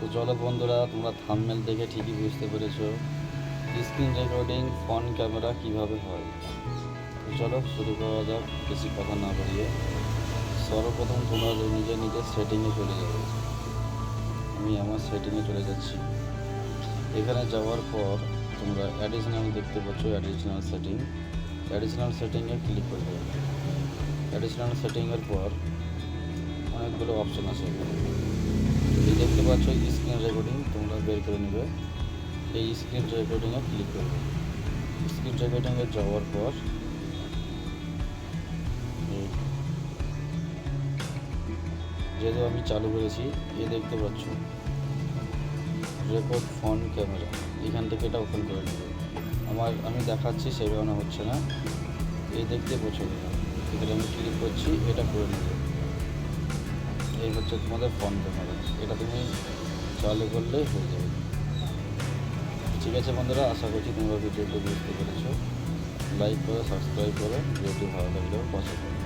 তো চলো বন্ধুরা, তোমরা থামমেল দেখে ঠিকই বুঝতে পেরেছ। স্ক্রিন রেকর্ডিং ফোন ক্যামেরা কীভাবে হয়? তো চলো শুরু করা যাক, বেশি কথা না বাড়িয়ে। সর্বপ্রথম তোমরা নিজের নিজের সেটিংয়ে চলে যাবে। আমি আমার সেটিংয়ে চলে যাচ্ছি। এখানে যাওয়ার পর তোমরা অ্যাডিশনাল দেখতে পাচ্ছ অ্যাডিশনাল সেটিং অ্যাডিশনাল সেটিংয়ে ক্লিক করবে। অ্যাডিশনাল সেটিংয়ের পর অনেকগুলো অপশন আছে। দেখতে পাচ্ছ স্ক্রিন রেকর্ডিং তোমরা বের করে নেবে। এই স্ক্রিন রেকর্ডিংয়ে ক্লিক করবে। স্ক্রিন রেকর্ডিংয়ে যাওয়ার পর যেহেতু আমি চালু করেছি, এ দেখতে পাচ্ছ। রেকর্ড ফোন ক্যামেরা এখান থেকে এটা ওপেন করে নেবে। আমার, আমি দেখাচ্ছি, সেই হচ্ছে না। এই দেখতে পছন্দ। এখানে আমি ক্লিক করছি, এটা করে নেবে। এই হচ্ছে তোমাদের ফোন ক্যামেরা এটা তুমি চালু করলেই হয়ে যাবে। ঠিক আছে বন্ধুরা, আশা করছি তোমরা ভিডিওটি বুঝতে পেরেছ। লাইক করো সাবস্ক্রাইব করো ভিডিওটি ভালো লাগলেও পছন্দ